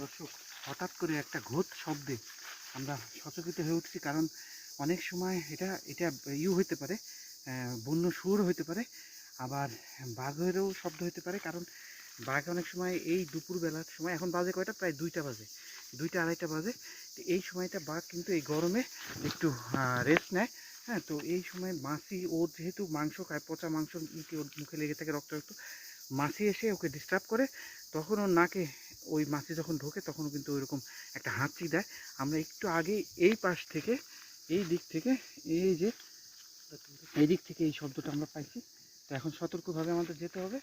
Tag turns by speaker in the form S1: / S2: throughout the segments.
S1: দর্শক, হঠাৎ করে একটা ঘোত শব্দে আমরা সচকিত হয়ে উঠছি, কারণ অনেক সময় এটা এটা ইউ হইতে পারে বন্য সুর হইতে পারে, আবার বাঘেরও শব্দ হইতে পারে, কারণ বাঘ অনেক সময় এই দুপুরবেলার সময়, এখন বাজে কয়টা? প্রায় দুইটা বাজে, দুইটা আড়াইটা বাজে এই সময়টা বাঘ কিন্তু এই গরমে একটু রেস্ট নেয়। হ্যাঁ তো এই সময় মাছি ওর যেহেতু মাংস খায়, পচা মাংস ওর মুখে লেগে থাকে রক্ত রক্ত মাছি এসে ওকে ডিস্টার্ব করে। তখন ওর নাকে ওই মাছি যখন ঢোকে, তখন কিন্তু ওইরকম একটা হাঁচি দেয়। আমরা একটু আগে এই পাশ থেকে, এই দিক থেকে, এই যে, এই দিক থেকে এই শব্দটা আমরা পাইছি। তো এখন সতর্কভাবে আমাদের যেতে হবে।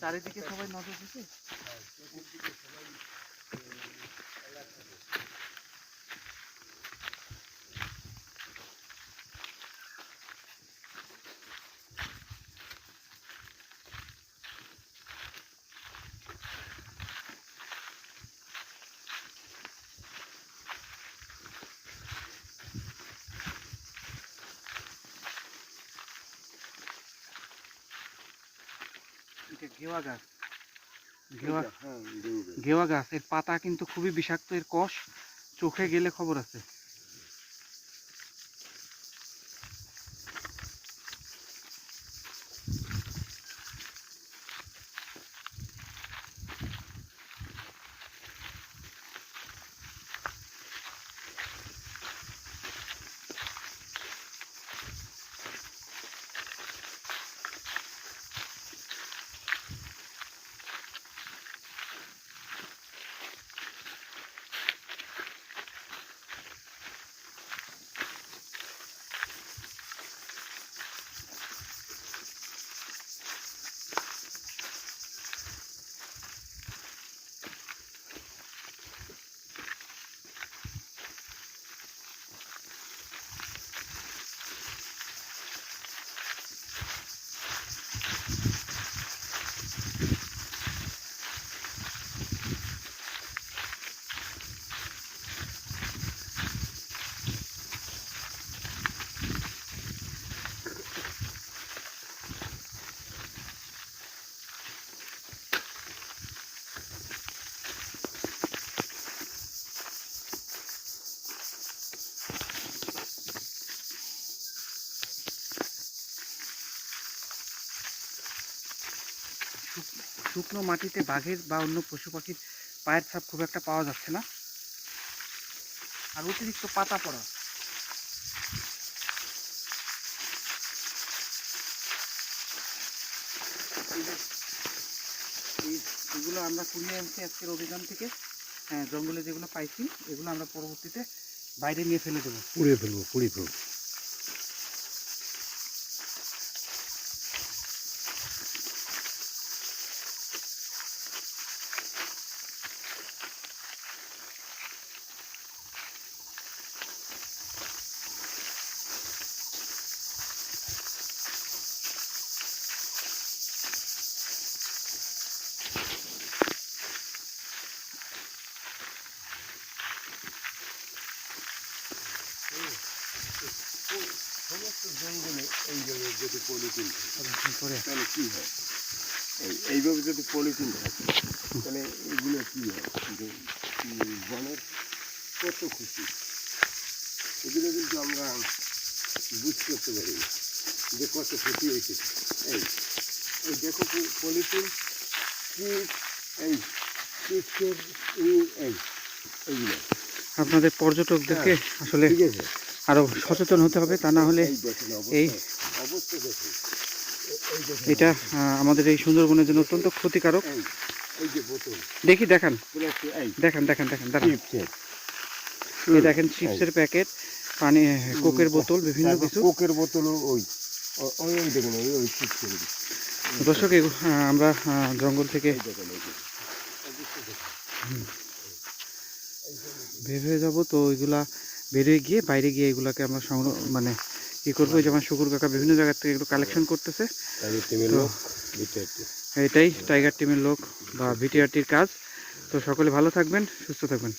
S1: চারিদিকে সবাই নজর দিচ্ছে এটা গেওয়া গাছ। ঘেওয়া
S2: হ্যাঁ
S1: গেওয়া গাছ। এর পাতা কিন্তু খুবই বিষাক্ত এর কষ চোখে গেলে খবর আছে। শুকনো মাটিতে বাঘের বা অন্য পশু পাখির পায়ের ছাপ খুব একটা পাওয়া যাচ্ছে না। আর অতিরিক্ত পাতা পড়া। এগুলো আমরা কুড়িয়ে আনছি আজকের অভিযান থেকে। হ্যাঁ জঙ্গলে যেগুলো পাইছি, এগুলো আমরা পরবর্তীতে বাইরে নিয়ে ফেলে দেবো।
S2: পুড়িয়ে ফেলব পুড়িয়ে ফেলব। এই জায়গায় যদি পলিথিন
S1: করে?
S2: তাহলে কি হয়? এই এইভাবে যদি পলিথিন থাকে তাহলে এগুলো কি হয়? যে বনের কত খুশি এগুলো কিন্তু আমরা বুঝতে করতে পারি যে কত ক্ষতি হয়েছে। এই এই দেখো পলিথিন এই এই এই এইগুলো।
S1: আপনাদের পর্যটকদেরকে আসলে
S2: ঠিক আছে।
S1: আরও সচেতন হতে হবে তা না হলে
S2: এই
S1: এটা আমাদের এই সুন্দরবনের জন্য অত্যন্ত ক্ষতিকারক। দেখি দেখান। দেখেন দেখেন দেখেন এই দেখেন চিপসের প্যাকেট পানি কোকের বোতল বিভিন্ন কিছু।
S2: কোকের বোতল ওই ওই ওই ওই ওই চিপসের
S1: দর্শক আমরা জঙ্গল থেকে বের হয়ে যাব। তো এগুলা বেরিয়ে গিয়ে বাইরে গিয়ে এগুলাকে আমরা সংগ্রহ মানে কি করব যেমন শুকুর কাকা বিভিন্ন জায়গার থেকে একটু কালেকশন করতেছে। এটাই টাইগার টিমের লোক বা ভিটিআরটির কাজ। তো সকলে ভালো থাকবেন সুস্থ থাকবেন।